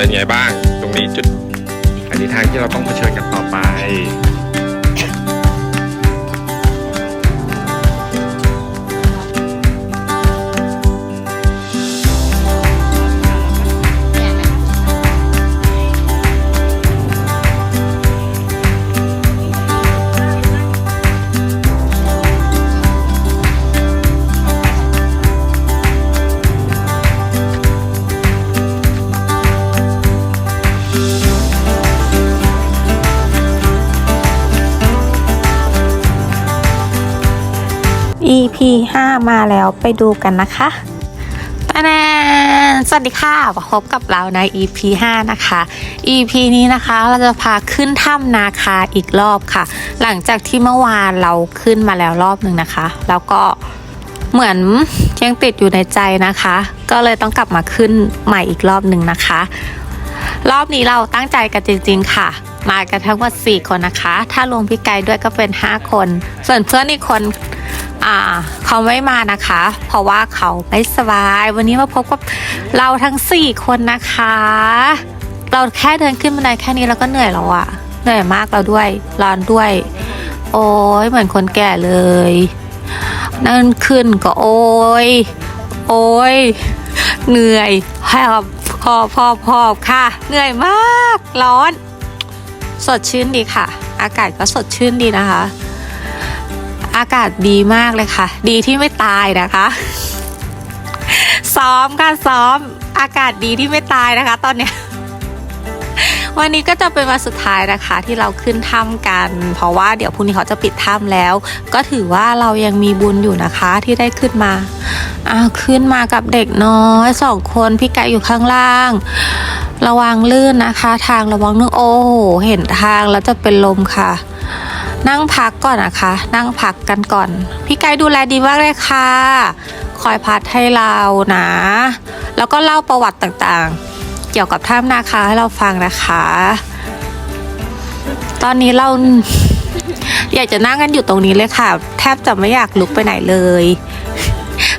เป็นไงบ้าง ตรงนี้จุดอันนี้ทางที่เราต้องเผชิญกันต่อไป EP 5 มาแล้วไปดูกันนะคะตาแนนสวัสดีค่ะมาพบกับเราใน EP 5 นะคะ EP นี้นะคะเราจะพาขึ้นถ้ำนาคาอีกรอบค่ะ หลังจากที่เมื่อวานเราขึ้นมาแล้วรอบหนึ่งนะคะ แล้วก็เหมือนยังติดอยู่ในใจนะคะ ก็เลยต้องกลับมาขึ้นใหม่อีกรอบหนึ่งนะคะ รอบนี้เราตั้งใจกันจริง ๆ ค่ะ มากันทั้งหมด4คนนะคะ ถ้ารวมพี่ไกด์ด้วยก็เป็น 5 คน ส่วนเพื่อนอีกคนอ่าเขาไม่มานะคะ เพราะว่าเขาไม่สบาย วันนี้มาพบกับเราทั้ง 4 คนนะคะ เราแค่เดินขึ้นบันไดแค่นี้เราก็เหนื่อยแล้วอะเหนื่อยมากแล้วด้วยร้อนด้วย โอ้ยเหมือนคนแก่เลย นั่นขึ้นก็โอ้ยโอ้ยเหนื่อยหอบพอบพอบพอบค่ะ เหนื่อยมากร้อน สดชื่นดีค่ะ อากาศก็สดชื่นดีนะคะ อากาศดีมากเลยค่ะ ดีที่ไม่ตายนะคะ ซ้อมค่ะซ้อม อากาศดีที่ไม่ตายนะคะ ตอนเนี้ยวันนี้ก็จะเป็นวันสุดท้ายนะคะที่เราขึ้นถ้ำกัน เพราะว่าเดี๋ยวพรุ่งนี้เขาจะปิดถ้ำแล้ว ก็ถือว่าเรายังมีบุญอยู่นะคะที่ได้ขึ้นมาอ้าวขึ้นมากับเด็กน้อยสองคนพี่ไก่อยู่ข้างล่าง ระวังลื่นนะคะ ทางระวังนึกโอ้โหเห็นทางแล้วจะเป็นลมค่ะ นั่งพักก่อนนะคะ นั่งพักกันก่อน พี่ไกด์ดูแลดีมากเลยค่ะ คอยพัดให้เรานะ แล้วก็เล่าประวัติต่างๆ เกี่ยวกับถ้ำนาคาให้เราฟังนะคะ ตอนนี้เราอยากจะนั่งกันอยู่ตรงนี้เลยค่ะ แทบจะไม่อยากลุกไปไหนเลย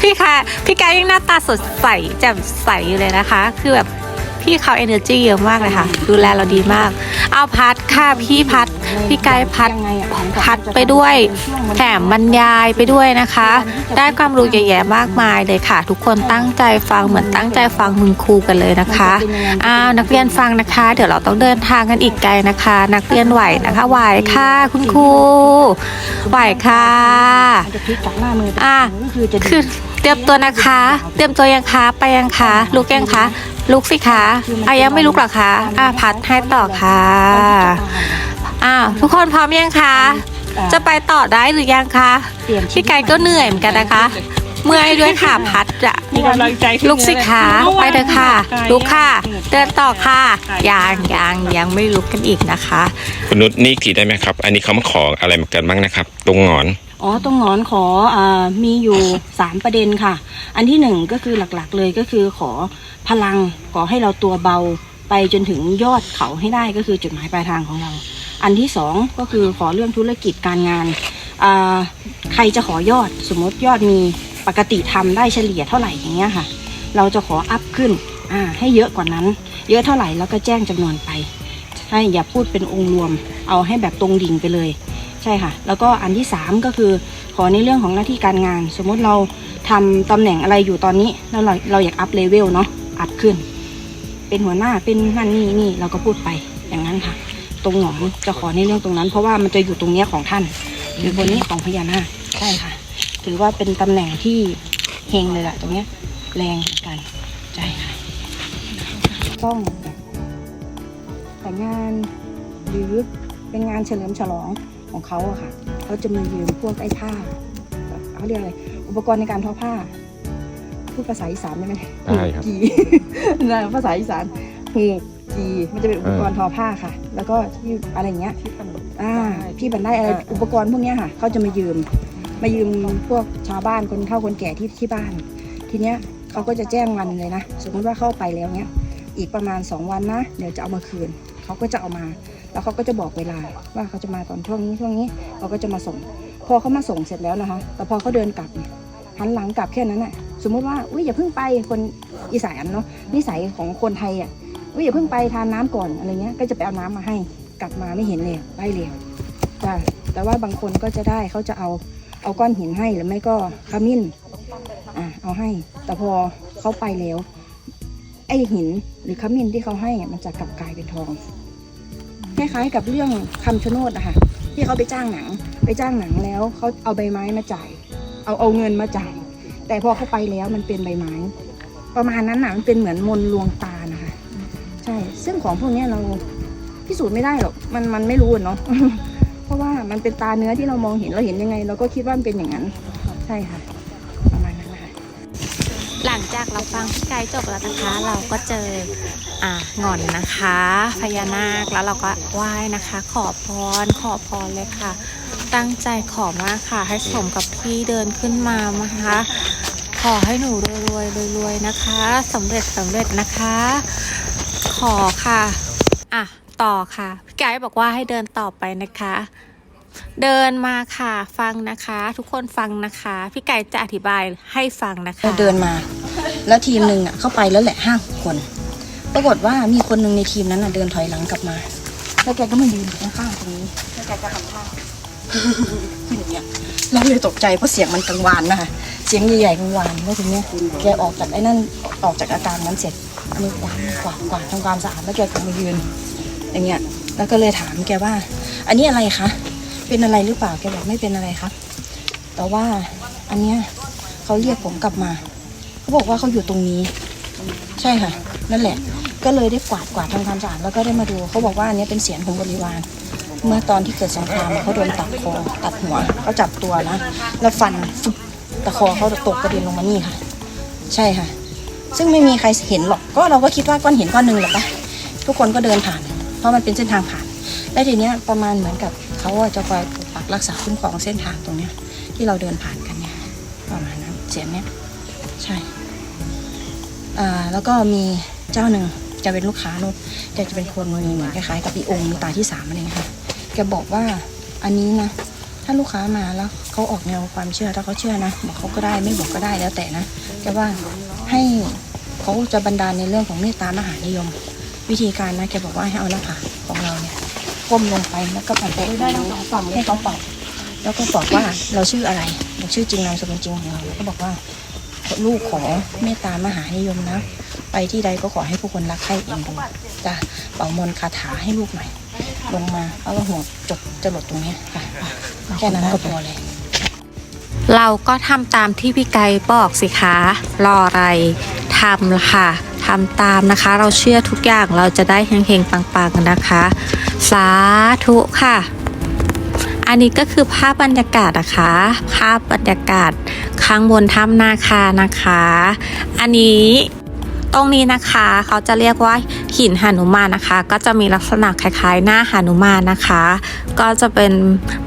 พี่คะพี่ไกด์ยังหน้าตาสดใสแจ่มใสอยู่เลยนะคะ คือแบบ พี่เขา energy เยอะมากเลยค่ะ ดูแลเราดีมาก เอาพัดค่ะพี่พัด พี่ไกด์พัดพัดไปด้วย แถมบรรยายไปด้วยนะคะ ได้ความรู้เยอะแยะมากมายเลยค่ะ ทุกคนตั้งใจฟังเหมือนตั้งใจฟังคุณครูกันเลยนะคะอ้าวนักเรียนฟังนะคะ เดี๋ยวเราต้องเดินทางกันอีกไกลนะคะ นักเรียนไหวนะคะไหวค่ะคุณครูไหวค่ะอะคือเตรียมตัวนะคะ เตรียมตัวยังคะไปยังคะลุกยังคะ ลุกสิคะอะยังไม่ลุกหรอคะอะพัดให้ต่อค่ะอะทุกคนพร้อมยังคะ จะไปต่อได้หรือยังคะเปลี่ยนพี่ไก่ก็เหนื่อยเหมือนกันนะคะ เมื่อยด้วยค่ะพัดอะมีกำลังใจลุกสิคะไปเถอะค่ะ ลุกค่ะ เดินต่อค่ะยังยังยังไม่ลุกกันอีกนะคะ คุณนุชนี่ทีได้ไหมครับ อันนี้เขามาขออะไรมากันบ้างนะครับ ตรงหงอน อ๋อตรงหงอนขออมีอยู่สามประเด็นค่ะ อันที่หนึ่งก็คือหลักๆเลยก็คือขอพลังขอให้เราตัวเบาไปจนถึงยอดเขาให้ได้ก็คือจุดหมายปลายทางของเรา อันที่สองก็คือขอเรื่องธุรกิจการงานอ่าใครจะขอยอดสมมติยอดมีปกติทำได้เฉลี่ยเท่าไหร่อย่างเงี้ยค่ะ เราจะขออัพขึ้นอ่าให้เยอะกว่านั้น เยอะเท่าไหร่แล้วก็แจ้งจำนวนไปใช่อย่าพูดเป็นองค์รวม เอาให้แบบตรงดิ่งไปเลย ใช่ค่ะ แล้วก็อันที่สามก็คือขอในเรื่องของหน้าที่การงาน สมมติเราทำตำแหน่งอะไรอยู่ตอนนี้แล้วเราเราอยากอัพเลเวลเนาะอัพขึ้น เป็นหัวหน้าเป็นนั่นนี่นี่เราก็พูดไปอย่างนั้นค่ะ ตรงหนองจะขอในเรื่องตรงนั้น เพราะว่ามันจะอยู่ตรงเนี้ยของท่านหรือบนนี้ของพญานาคใช่ค่ะ ถือว่าเป็นตำแหน่งที่เฮงเลยแหละตรงเนี้ยแรงเหมือนกันใช่ค่ะต้องแต่งงานหรือเป็นงานเฉลิมฉลอง ของเขาอะค่ะเขาจะมียืมพวกไอ้ผ้าเขาเรียกอะไรอุปกรณ์ในการทอผ้า พูดภาษาอีสานได้ไหมได้ครับกีนะภาษาอีสานหูกีมันจะเป็นอุปกรณ์ทอผ้าค่ะ แล้วก็ที่อะไรอย่างเงี้ยอ่าพี่บันได้อะไรอุปกรณ์พวกเนี้ยค่ะเขาจะมายืมมายืมพวกชาวบ้านคนเฒ่าคนแก่ที่ที่บ้าน ทีเนี้ยเขาก็จะแจ้งวันเลยนะสมมติว่าเข้าไปแล้วเนี้ยอีกประมาณ 2 วันนะ เดี๋ยวจะเอามาคืนเขาก็จะเอามา แล้วเขาก็จะบอกเวลาว่าเขาจะมาตอนช่วงนี้ช่วงนี้เขาก็จะมาส่ง พอเขามาส่งเสร็จแล้วนะคะ แต่พอเขาเดินกลับเนี่ยหันหลังกลับแค่นั้นน่ะสมมุติว่าอุ้ยอย่าเพิ่งไปคนอีสานเนาะนิสัยของคนไทยอะอุ้ยอย่าเพิ่งไปทานน้ำก่อนอะไรเงี้ยก็จะไปเอาน้ำมาให้กลับมาไม่เห็นเลยไปเลยจ้ะแต่ว่าบางคนก็จะได้เขาจะเอาเอาก้อนหินให้หรือไม่ก็ขมิ้นอะเอาให้ แต่พอเขาไปแล้ว ไอหินหรือขมิ้นที่เขาให้มันจะกลับกลายเป็นทอง คล้ายๆกับเรื่องคำชะโนดนะคะที่เขาไปจ้างหนังไปจ้างหนังแล้วเขาเอาใบไม้มาจ่าย เอาเอาเงินมาจ่าย แต่พอเขาไปแล้วมันเป็นใบไม้ ประมาณนั้นน่ะมันเป็นเหมือนมนลวงตานะคะใช่ซึ่งของพวกนี้เราพิสูจน์ไม่ได้หรอกมันมันไม่รู้เนาะเพราะว่ามันเป็นตาเนื้อที่เรามองเห็นเราเห็นยังไง เราก็คิดว่ามันเป็นอย่างนั้น ใช่ค่ะประมาณนั้นนะคะหลังจากเราฟังพี่ไกด์จบแล้วนะคะ เราก็เจอ อ่าหง่อนนะคะ พญานาคแล้วเราก็ไหว้นะคะ ขอพรขอพรเลยค่ะ ตั้งใจขอมากค่ะ ให้สมกับที่เดินขึ้นมานะคะ ขอให้หนูรวยรวยรวยนะคะสำเร็จสำเร็จนะคะ ขอค่ะอะต่อค่ะพี่ไกด์บอกว่าให้เดินต่อไปนะคะ เดินมาค่ะ ฟังนะคะ ทุกคนฟังนะคะพี่ไก่จะอธิบายให้ฟังนะคะเราเดินมา แล้วทีมหนึ่งอะเข้าไปแล้วแหละห้าคน ปรากฏว่ามีคนหนึ่งในทีมนั้นอะเดินถอยหลังกลับมา แล้วแกก็มายืนอยู่ข้างๆตรงนี้ แล้วแกก็ทำท่าอย่างเงี้ย เราเลยตกใจเพราะเสียงมันกังวานนะคะเสียงใหญ่ๆกังวานแล้วทีเนี้ยแกออกจากไอ้นั่นออกจากอาการนั้นเสร็จอันนี้กวาดกวาดกวาดทำความสะอาดแล้วแกก็มายืน อย่างเงี้ย แล้วก็เลยถามแกว่า อันนี้อะไรคะ เป็นอะไรหรือเปล่า แกบอกไม่เป็นอะไรครับ แต่ว่าอันเนี้ยเขาเรียกผมกลับมา เขาบอกว่าเขาอยู่ตรงนี้ ใช่ค่ะ นั่นแหละ ก็เลยได้กวาดกวาดทำความสะอาดแล้วก็ได้มาดูเขาบอกว่าอันนี้เป็นเสียงของบริวารเมื่อตอนที่เกิดสงครามเขาโดนตัดคอตัดหัวเขาจับตัวนะแล้วฟันฟึบตะคอเขาตกกระเด็นลงมานี่ค่ะ ใช่ค่ะ ซึ่งไม่มีใครเห็นหรอกก็เราก็คิดว่าก้อนหินก้อนหนึ่งแหละปะทุกคนก็เดินผ่าน เพราะมันเป็นเส้นทางผ่าน และทีเนี้ยประมาณเหมือนกับเขาจะคอยปกปักรักษาคุ้มครองเส้นทางตรงเนี้ย ที่เราเดินผ่านกันเนี่ยประมาณนั้นเสียงเนี้ยใช่อ่าแล้วก็มีเจ้าหนึ่ง แกเป็นลูกค้านุชแกจะเป็นคนมีเหมือนคล้ายๆกับปีองค์มีตาที่สามอะไรเงี้ยค่ะแกบอกว่าอันนี้นะถ้าลูกค้ามาแล้วเขาออกแนวความเชื่อถ้าเขาเชื่อนะบอกเขาก็ได้ไม่บอกก็ได้แล้วแต่นะแกว่าให้เขาจะบันดาลในเรื่องของเมตตามหานิยม วิธีการนะแกบอกว่าให้เอาหน้าผากของเราเนี่ยก้มลงไปแล้วก็ปัดโป๊ะได้ทั้งสองฝั่งให้เขาเป่าแล้วก็บอกว่าเราชื่ออะไรบอกชื่อจริงนามสกุลจริงของเราแล้วก็บอกว่าลูกขอเมตตามหานิยมนะ ไปที่ใดก็ขอให้ผู้คนรักใคร่เองดูจะเป่ามนคาถาให้ลูกหน่อย ลงมาแล้วก็หัวจดจะหลดตรงนี้ค่ะแค่นั้นก็พอเลยเราก็ทำตามที่พี่ไก่บอกสิคะ รออะไรทำค่ะทำตามนะคะ เราเชื่อทุกอย่างเราจะได้เฮงๆปังๆนะคะ สาธุค่ะ อันนี้ก็คือภาพบรรยากาศนะคะ ภาพบรรยากาศข้างบนถ้ำนาคานะคะ อันนี้ ตรงนี้นะคะเขาจะเรียกว่าหินหนุมานนะคะ ก็จะมีลักษณะคล้ายๆ หน้าหนุมานนะคะ ก็จะเป็น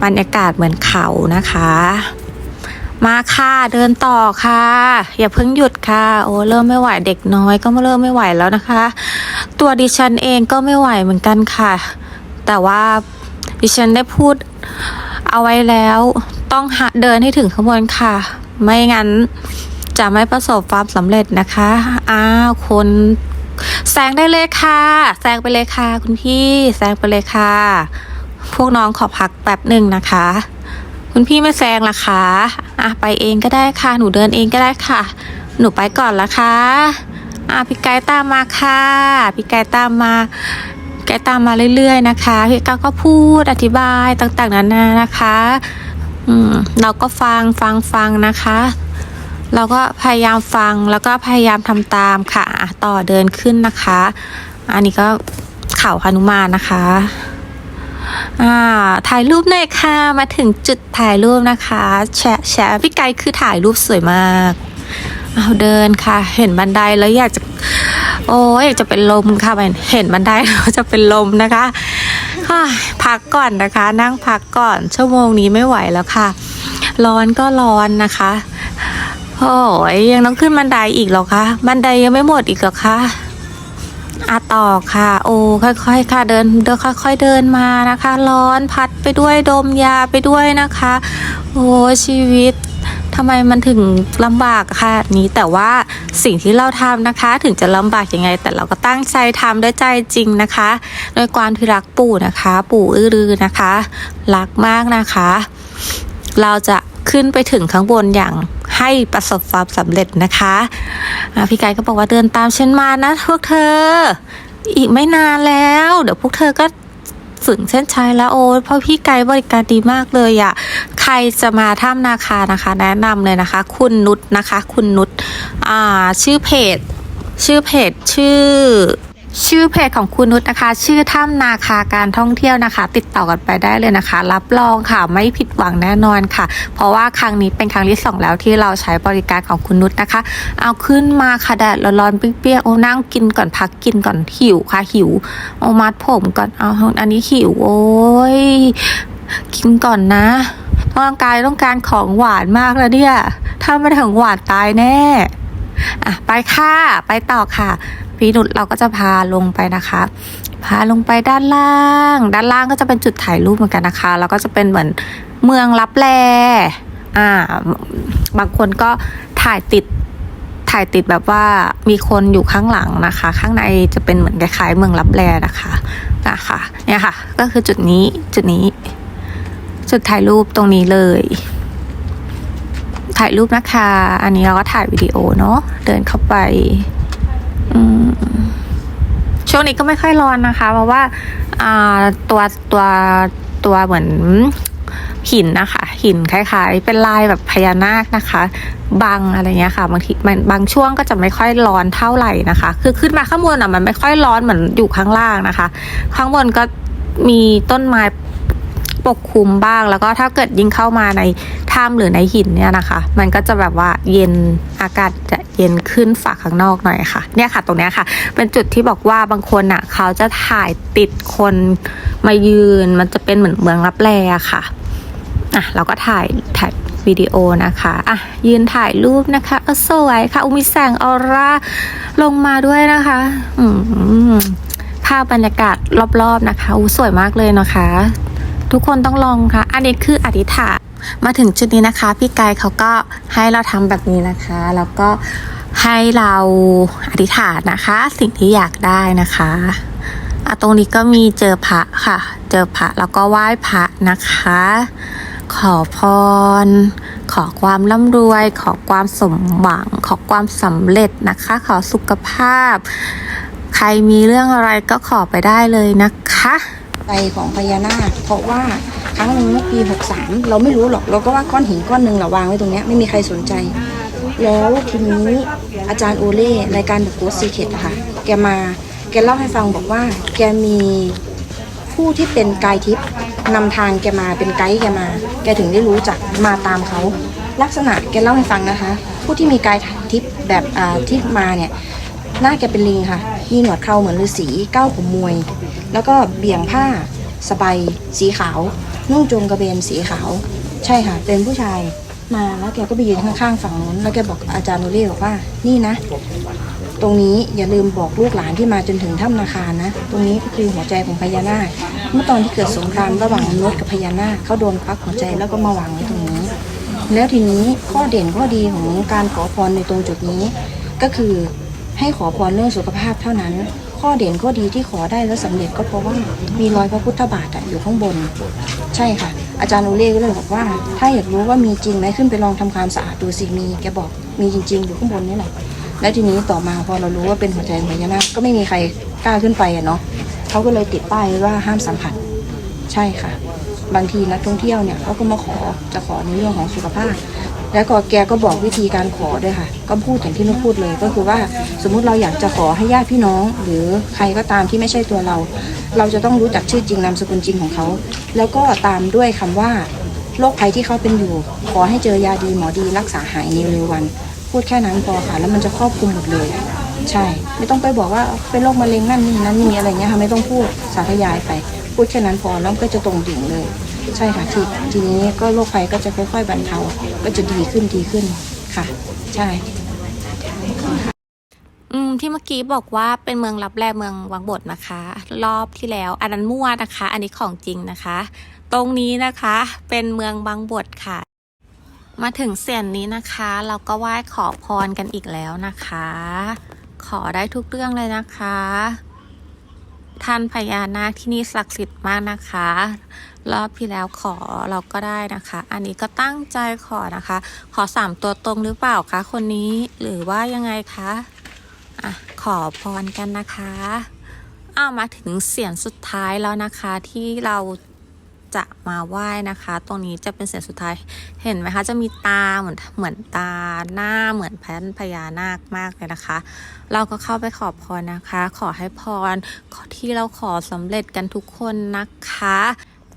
บรรยากาศเหมือนเขานะคะ มาค่ะเดินต่อค่ะ อย่าเพิ่งหยุดค่ะ โอ้เริ่มไม่ไหวเด็กน้อยก็เริ่มไม่ไหวแล้วนะคะ ตัวดิฉันเองก็ไม่ไหวเหมือนกันค่ะ แต่ว่าดิฉันได้พูดเอาไว้แล้ว ต้องเดินให้ถึงข้างบนค่ะ ไม่งั้น จะไม่ประสบความสำเร็จนะคะอ้าวคนแซงได้เลยค่ะแซงไปเลยค่ะ คุณพี่แซงไปเลยค่ะ พวกน้องขอพักแป๊บหนึ่งนะคะ คุณพี่ไม่แซงล่ะคะอะไปเองก็ได้ค่ะ หนูเดินเองก็ได้ค่ะ หนูไปก่อนละคะอะพี่ไกด์ตามมาค่ะพี่ไกด์ตามมาแกตามมาเรื่อยๆนะคะพี่ก้าก็พูดอธิบายต่างๆนานานะคะ อืมเราก็ฟังฟังฟังนะคะ เราก็พยายามฟังแล้วก็พยายามทำตามค่ะต่อเดินขึ้นนะคะ อันนี้ก็เข่าหนุมานนะคะอ่าถ่ายรูปหน่อยค่ะ มาถึงจุดถ่ายรูปนะคะ แชะแชะพี่ไกคือถ่ายรูปสวยมาก เอาเดินค่ะ เห็นบันไดแล้วอยากจะ โอ้ยอยากจะเป็นลมค่ะ เห็นบันไดแล้วจะเป็นลมนะคะพักก่อนนะคะ นั่งพักก่อน ชั่วโมงนี้ไม่ไหวแล้วค่ะ ร้อนก็ร้อนนะคะ โอ้ยยังต้องขึ้นบันไดอีกหรอคะ บันไดยังไม่หมดอีกหรอคะอะต่อค่ะ โอ้ค่อยๆ ค่ะเดินเดินค่อย ๆเดินมานะคะ ร้อนพัดไปด้วยดมยาไปด้วยนะคะ โอ้ชีวิตทำไมมันถึงลำบากขนาดนี้แต่ว่าสิ่งที่เราทำนะคะ ถึงจะลำบากยังไง แต่เราก็ตั้งใจทำด้วยใจจริงนะคะด้วยความที่รักปู่นะคะ ปู่อื้อรือนะคะ รักมากนะคะ เราจะขึ้นไปถึงข้างบนอย่าง ให้ประสบความสำเร็จนะคะพี่ไก่ก็บอกว่าเดินตามฉันมานะพวกเธอ อีกไม่นานแล้ว เดี๋ยวพวกเธอก็ถึงเส้นชัยแล้วโอ้เพราะพี่ไกด์บริการดีมากเลยอะ่ะใครจะมาถ้ำนาคานะคะ แนะนำเลยนะคะ คุณนุชนะคะ คุณนุชอ่า ชื่อเพจ ชื่อเพจชื่อ ชื่อเพจของคุณนุชนะคะ ชื่อถ้ำนาคาการท่องเที่ยวนะคะ ติดต่อกันไปได้เลยนะคะ รับรองค่ะไม่ผิดหวังแน่นอนค่ะ เพราะว่าครั้งนี้เป็นครั้งที่สองแล้วที่เราใช้บริการของคุณนุชนะคะ เอาขึ้นมาค่ะแดดร้อนๆเปรี้ยกๆโอ้นั่งกินก่อนพักกินก่อนหิวค่ะหิวเอามัดผมก่อนเอาอันนี้หิวโอ้ยกินก่อนนะร่างกายต้องการของหวานมากแล้วเนี่ยถ้าไม่ถึงหวานตายแน่อะไปค่ะไปต่อค่ะ พี่นุชเราก็จะพาลงไปนะคะ พาลงไปด้านล่าง ด้านล่างก็จะเป็นจุดถ่ายรูปเหมือนกันนะคะแล้วก็จะเป็นเหมือนเมืองลับแลอ่าบางคนก็ถ่ายติดถ่ายติดแบบว่ามีคนอยู่ข้างหลังนะคะ ข้างในจะเป็นเหมือนคล้ายๆเมืองลับแลนะคะนะคะเนี่ยค่ะ ก็คือจุดนี้จุดนี้ จุดถ่ายรูปตรงนี้เลย ถ่ายรูปนะคะ อันนี้เราก็ถ่ายวิดีโอเนาะเดินเข้าไป ช่วงนี้ก็ไม่ค่อยร้อนนะคะ เพราะว่าตัวตัวตัวเหมือนหินนะคะ หินคล้ายๆ เป็นลายแบบพญานาคนะคะบางอะไรเงี้ยค่ะบางทีมันบางช่วงก็จะไม่ค่อยร้อนเท่าไหร่นะคะ คือขึ้นมาข้างบนอะมันไม่ค่อยร้อนเหมือนอยู่ข้างล่างนะคะ ข้างบนก็มีต้นไม้ ปกคลุมบ้าง แล้วก็ถ้าเกิดยิ่งเข้ามาในถ้ำหรือในหินเนี่ยนะคะ มันก็จะแบบว่าเย็นอากาศจะเย็นขึ้นฝากข้างนอกหน่อยค่ะ เนี่ยค่ะตรงเนี้ยค่ะ เป็นจุดที่บอกว่าบางคนอะเขาจะถ่ายติดคนมายืน มันจะเป็นเหมือนเมืองรับแลอะค่ะอะเราก็ถ่ายถ่ายวิดีโอนะคะอะยืนถ่ายรูปนะคะเออสวยค่ะอุมีแสงออร่าลงมาด้วยนะคะ อืมภาพบรรยากาศรอบๆนะคะอู้สวยมากเลยนะคะ ทุกคนต้องลองค่ะ อันนี้คืออธิษฐานมาถึงจุดนี้นะคะ พี่กายเขาก็ให้เราทำแบบนี้นะคะ แล้วก็ให้เราอธิษฐานนะคะ สิ่งที่อยากได้นะคะอะตรงนี้ก็มีเจอพระค่ะ เจอพระแล้วก็ไหว้พระนะคะ ขอพร ขอความร่ำรวย ขอความสมหวัง ขอความสำเร็จนะคะ ขอสุขภาพ ใครมีเรื่องอะไรก็ขอไปได้เลยนะคะ ใจของพญานาค เพราะว่าครั้งหนึ่งเมื่อปี 63 เราไม่รู้หรอก เราก็ว่าก้อนหินก้อนหนึ่งเราวางไว้ตรงเนี้ยไม่มีใครสนใจ แล้วทีนี้อาจารย์โอเล่รายการแบบโกสีเข็ดอะค่ะ แกมาแกเล่าให้ฟังบอกว่า แกมีผู้ที่เป็นกายทิพย์นำทางแกมาเป็นไกด์แกมา แกถึงได้รู้จักมาตามเขาลักษณะแกเล่าให้ฟังนะคะ ผู้ที่มีกายทิพย์แบบอ่าที่มาเนี่ยหน้าแกเป็นลิงค่ะ มีหนวดเคราเหมือนฤาษีเก้าผมมวย แล้วก็เบี่ยงผ้าสบายสีขาว นุ่งโจงกระเบนสีขาว ใช่ค่ะ เป็นผู้ชายมาแล้วแกก็ไปยืนข้างๆฝั่งนู้นแล้วแกบอกอาจารย์โนเล่บอกว่านี่นะ ตรงนี้อย่าลืมบอกลูกหลานที่มาจนถึงถ้ำนาคานะ ตรงนี้ก็คือหัวใจของพญานาคเมื่อตอนที่เกิดสงครามระหว่างมนุษย์กับพญานาคเขาโดนควักหัวใจแล้วก็มาวางไว้ตรงนี้ แล้วทีนี้ข้อเด่นข้อดีของการขอพรในตรงจุดนี้ ก็คือให้ขอพรเรื่องสุขภาพเท่านั้น ข้อเด่นข้อดีที่ขอได้แล้วสำเร็จก็เพราะว่ามีรอยพระพุทธบาทอะอยู่ข้างบน ใช่ค่ะ อาจารย์โอเล่ก็เลยบอกว่า ถ้าอยากรู้ว่ามีจริงไหมขึ้นไปลองทำความสะอาดดูสิมีแกบอกมีจริง ๆ อยู่ข้างบนนี่แหละแล้วทีนี้ต่อมาพอเรารู้ว่าเป็นหัวใจพญานาคก็ไม่มีใครกล้าขึ้นไปอะเนาะเขาก็เลยติดป้ายว้ว่าห้ามสัมผัสใช่ค่ะ บางทีนักท่องเที่ยวเนี่ยเขาก็มาขอจะขอในเรื่องของสุขภาพ แล้วก็แกก็บอกวิธีการขอด้วยค่ะ ก็พูดอย่างที่นุชพูดเลย ก็คือว่าสมมุติเราอยากจะขอให้ญาติพี่น้อง หรือใครก็ตามที่ไม่ใช่ตัวเรา เราจะต้องรู้จักชื่อจริงนามสกุลจริงของเขา แล้วก็ตามด้วยคำว่าโรคภัยที่เขาเป็นอยู่ ขอให้เจอยาดีหมอดีรักษาหายในเร็ววัน พูดแค่นั้นพอค่ะ แล้วมันจะครอบคลุมหมดเลยใช่ ไม่ต้องไปบอกว่าเป็นโรคมะเร็งนั่นนี่นั่นนี่อะไรเงี้ยค่ะไม่ต้องพูดสาธยายไป พูดแค่นั้นพอแล้วก็จะตรงดิ่งเลย ใช่ค่ะทีทีนี้ก็โรคภัยก็จะค่อยๆบรรเทาก็จะดีขึ้นดีขึ้นค่ะ ใช่อืมที่เมื่อกี้บอกว่าเป็นเมืองรับแลเมืองวังบดนะคะ รอบที่แล้ว อันนั้นมั่วนะคะ อันนี้ของจริงนะคะ ตรงนี้นะคะเป็นเมืองบางบดค่ะ มาถึงเสียนนี้นะคะ เราก็ไหว้ขอพรกันอีกแล้วนะคะ ขอได้ทุกเรื่องเลยนะคะ ท่านพญานาคที่นี่ศักดิ์สิทธิ์มากนะคะ รอบที่แล้วขอเราก็ได้นะคะ อันนี้ก็ตั้งใจขอนะคะ ขอสามตัวตรงหรือเปล่าคะคนนี้หรือว่ายังไงคะอะขอพรกันนะคะอ้าวมาถึงเสียงสุดท้ายแล้วนะคะที่เรา จะมาไหว้นะคะ ตรงนี้จะเป็นเสียงสุดท้าย เห็นไหมคะ จะมีตาเหมือนเหมือนตาหน้าเหมือนแพนพญานาคมากเลยนะคะ เราก็เข้าไปขอพรนะคะ ขอให้พรที่เราขอสำเร็จกันทุกคนนะคะ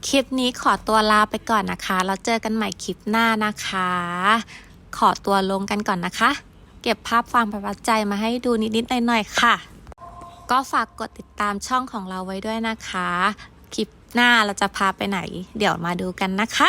คลิปนี้ขอตัวลาไปก่อนนะคะ แล้วเจอกันใหม่คลิปหน้านะคะ ขอตัวลงกันก่อนนะคะ เก็บภาพความประทับใจมาให้ดูนิดๆหน่อยๆค่ะก็ฝากกดติดตามช่องของเราไว้ด้วยนะคะ หน้าเราจะพาไปไหน เดี๋ยวมาดูกันนะคะ